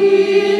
He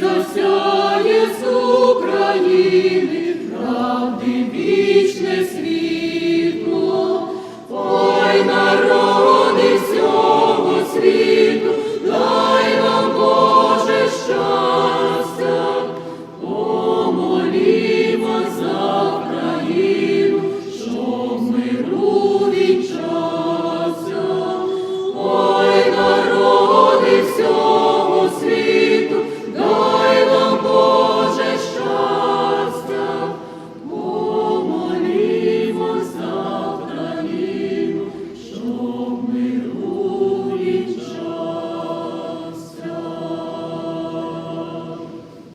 Ісусе, Єсу України.